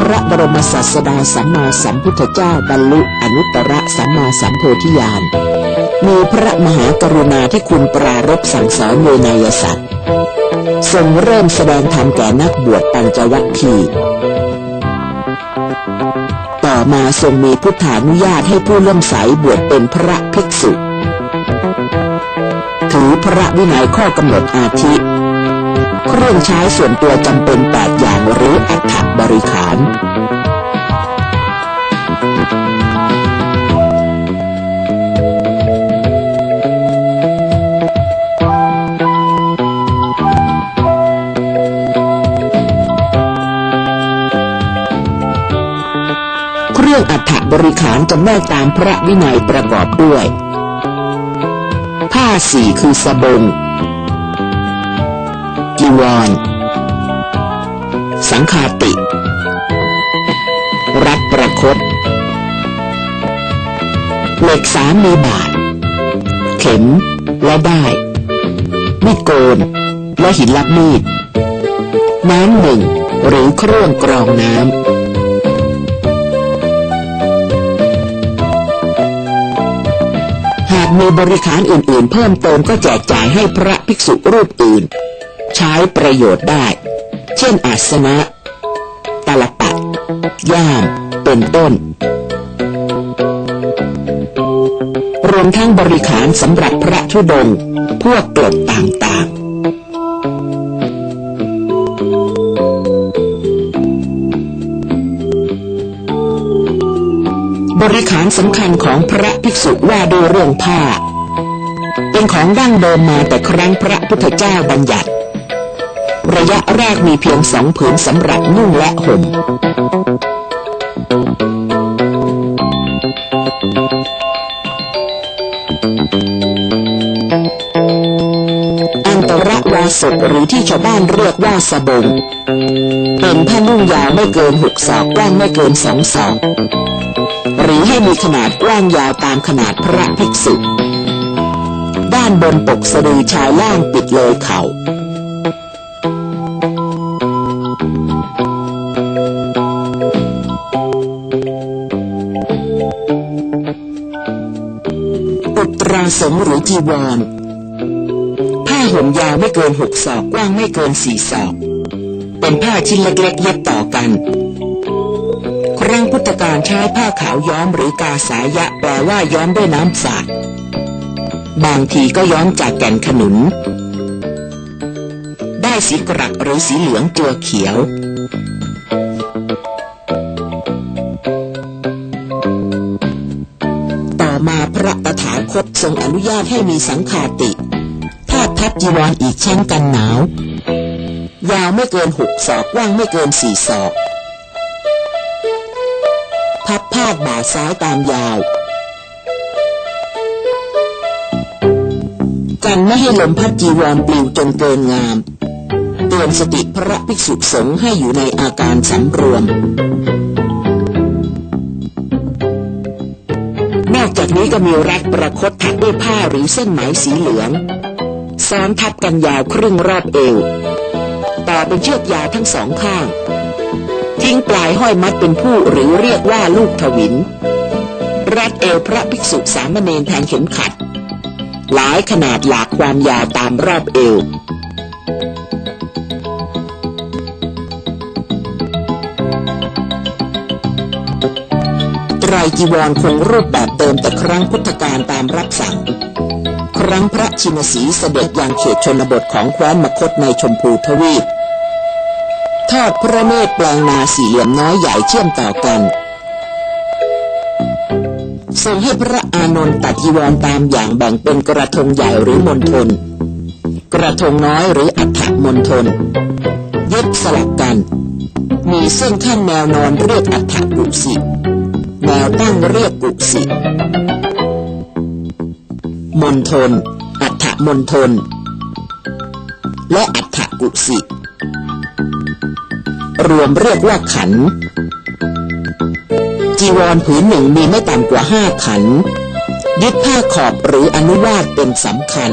พระบรมศาสดาสัมมาสัมพุทธเจ้าบรรลุอนุตตรสัมมาสัมโพธิญาณ มีพระมหากรุณาที่คุณปรารบสั่งสอนโดยนายสัตว์ทรงเริ่มแสดงธรรมแก่นักบวชปัญจวัคคีต่อมาทรงมีพุทธานุญาตให้ผู้เลื่อมใสบวชเป็นพระภิกษุถือพระวินัยข้อกำหนดอาทิ เครื่องใช้ส่วนตัวจำเป็นแปดอย่างหรืออัฐ บริขารเครื่องอัฐบริขารจำแนกตามพระวินัยประกอบด้วย ผ้าสีคือสบงจีวร สังขาติ รัดประคตเหล็กสามมีบาท เข็มและได้ายมีดโกน และหินลับมีด น้ำหนึ่งหรือเครื่องกรองน้ำหากมีบริขารอื่นๆ เพิ่มเติมก็แจกจ่ายให้พระภิกษุรูปอื่น ใช้ประโยชน์ได้ เช่นอาสนะตาลปัดย่าม เป็นต้น รวมทั้งบริขารสำหรับพระธุดงค์พวกกรดต่างๆ บริขารสำคัญของพระภิกษุว่าด้วยเรื่องผ้า เป็นของดั้งเดิมมาแต่ครั้งพระพุทธเจ้าบัญญัติ ระยะแรกมีเพียงสองผืนสำหรับนุ่งและห่มอันตรวาสกหรือที่ชาวบ้านเรียกว่าสบง เป็นผ้านุ่งยาวไม่เกินหกศอกกว้างไม่เกินสองศอก หรือให้มีขนาดกว้างยาวตามขนาดพระภิกษุด้านบนปกสะดือชายล่างปิดเลยเข่าอุตรา สงหรือจีวร ผ้าห่มยาวไม่เกินหกศอกกว้างไม่เกินสี่ศอก เป็นผ้าชิ้นเล็กๆเย็บต่อกัน ครั้งพุทธกาลใช้ผ้าขาวย้อมหรือกาสายะแปลว่าย้อมด้วยน้ำสาดบางทีก็ย้อมจากแก่นขนุน ได้สีกรักหรือสีเหลืองตัวเขียว มาพระตถาคตทรงอนุญาตให้มีสังขาติทาดทับจีวรออีกชั้นกันหนาว ยาวไม่เกินหกศอกกว้างไม่เกินสี่ศอก พับพาดบ่าซ้ายตามยาวกันไม่ให้ลมพัดจีวรปลิวจนเกินงาม เตือนสติพระภิกษุสงฆ์ให้อยู่ในอาการสำรวม อกจากนี้ก็มีรัดประคตถักด้วยผ้าหรือเส้นไหมสีเหลืองซ้อนทับกันยาวครึ่งรอบเอว ต่อเป็นเชือกยาวทั้งสองข้าง ทิ้งปลายห้อยมัดเป็นผู้หรือเรียกว่าลูกทวิน รัดเอวพระภิกษุสามเณรแทงเข็มขัด หลายขนาดหลากความยาวตามรอบเอว ไรจีวรคงรูปแบบเดิมแต่ครั้งพุทธกาลตามรับสั่ง ครั้งพระชินสีเสด็จยังเขตชนบทของแคว้นมคตในชมพูทวีปทอดพระเนตรแปลงนาสี่เหลี่ยมน้อยใหญ่เชื่อมต่อกันทรงให้พระอานนท์ตัดจีวรตามอย่างแบ่งเป็นกระทงใหญ่หรือมณฑลกระทงน้อยหรืออัฐมณฑลเย็บสลับกัน มีเส้นขั้นแนวนอนเรียกอัฐกุสิ แนวตั้งเรียกกุสิมณฑลอัฐมณฑลและอัฐกุสิ รวมเรียกว่าขัน จีวรผืนหนึ่งมีไม่ต่ำกว่าห้าขัน ยึดผ้าขอบหรืออนุวาตเป็นสำคัญ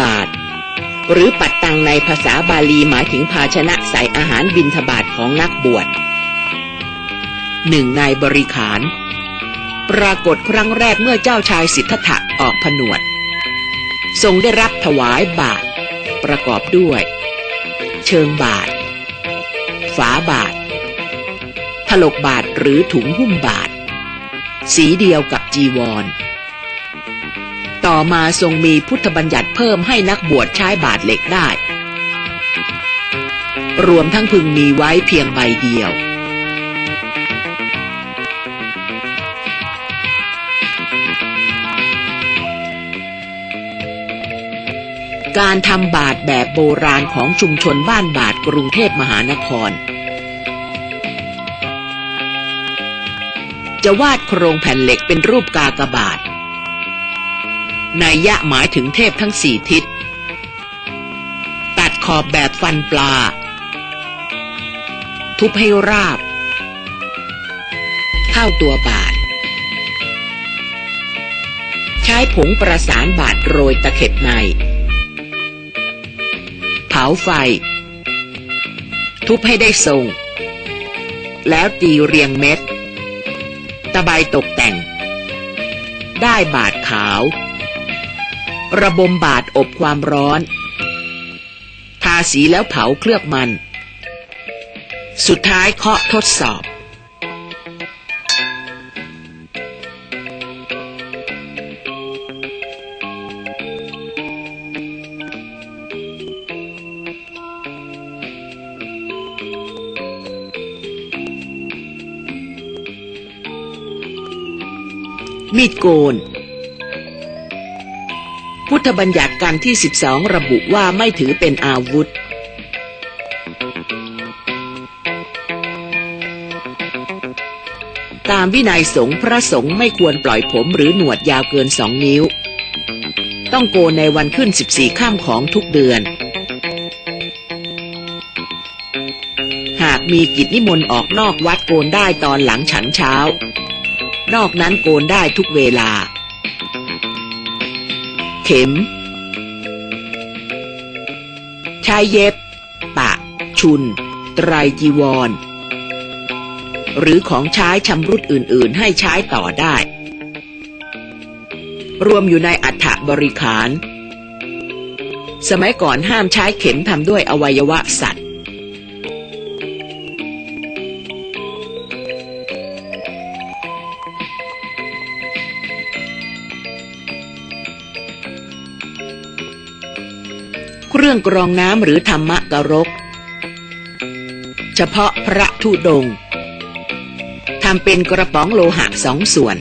บาทหรือปัดตังในภาษาบาลีหมายถึงภาชนะใส่อาหารบิณฑบาตของนักบวชหนึ่งในบริขาร ปรากฏครั้งแรกเมื่อเจ้าชายสิทธัตถะออกผนวด ทรงได้รับถวายบาทประกอบด้วย เชิงบาทฝาบาทถลกบาทหรือถุงหุ้มบาทสีเดียวกับจีวร ต่อมาทรงมีพุทธบัญญัติเพิ่มให้นักบวชใช้บาทเหล็กได้ รวมทั้งพึงมีไว้เพียงใบเดียว การทำบาทแบบโบราณของชุมชนบ้านบาทกรุงเทพมหานครจะวาดโครงแผ่นเหล็กเป็นรูปกากบาท นัยยะหมายถึงเทพทั้งสี่ทิศ ตัดขอบแบบฟันปลา ทุบให้ราบ เข้าตัวบาทใช้ผงประสานบาทโรยตะเข็บใน เผาไฟ ทุบให้ได้ทรง แล้วตีเรียงเม็ด ตะไบตกแต่ง ได้บาทขาว ระบมบาทอบความร้อน ทาสีแล้วเผาเคลือบมัน สุดท้ายเคาะทดสอบ มีดโกน พุทธบัญญัติการที่ 12 ระบุว่าไม่ถือเป็นอาวุธ ตามวินัยสงฆ์พระสงฆ์ไม่ควรปล่อยผมหรือหนวดยาวเกินสองนิ้ว ต้องโกนในวันขึ้น 14 ข้ามของทุกเดือน หากมีกิจนิมนต์ออกนอกวัดโกนได้ตอนหลังฉันเช้า นอกนั้นโกนได้ทุกเวลา เข็มใช้เย็บ ปะ ชุน ไตรจีวร หรือของใช้ชำรุดอื่น ๆ ให้ใช้ต่อได้ รวมอยู่ในอัฐบริขาร สมัยก่อนห้ามใช้เข็มทำด้วยอวัยวะสัตว์ เครื่องกรองน้ำหรือธรรมะกรก เฉพาะพระธุดงทำเป็นกระป๋องโลหะสองส่วน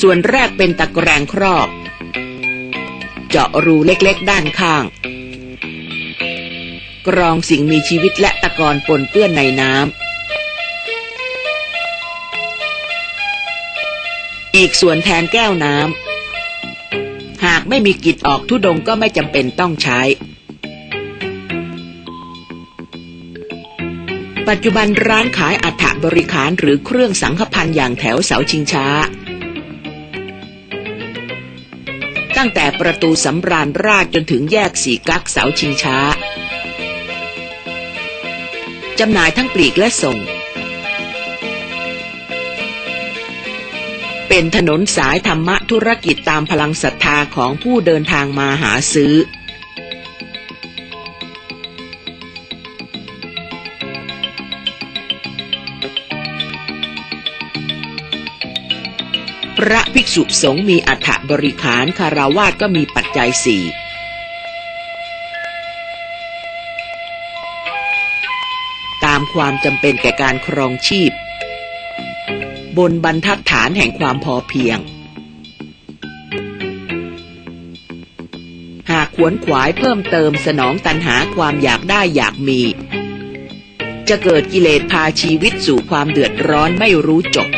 ส่วนแรกเป็นตะแกรงครอบ เจาะรูเล็กๆด้านข้าง กรองสิ่งมีชีวิตและตะกอนปนเปื้อนในน้ำ อีกส่วนแทนแก้วน้ำ หากไม่มีกิจออกทุดงก็ไม่จำเป็นต้องใช้ ปัจจุบันร้านขายอัฐบริขารหรือเครื่องสังฆพันธ์อย่างแถวเสาชิงช้า ตั้งแต่ประตูสำราญราชจนถึงแยกสีกักเสาชิงช้าจำหน่ายทั้งปลีกและส่ง เป็นถนนสายธรรมะธุรกิจตามพลังศรัทธาของผู้เดินทางมาหาซื้อ พระภิกษุสงฆ์มีอัฐบริขารคาราวาสก็มีปัจจัยสี่ตามความจำเป็นแก่การครองชีพ บนบรรทัดฐานแห่งความพอเพียง หากขวนขวายเพิ่มเติมสนองตันหาความอยากได้อยากมี จะเกิดกิเลสพาชีวิตสู่ความเดือดร้อนไม่รู้จบ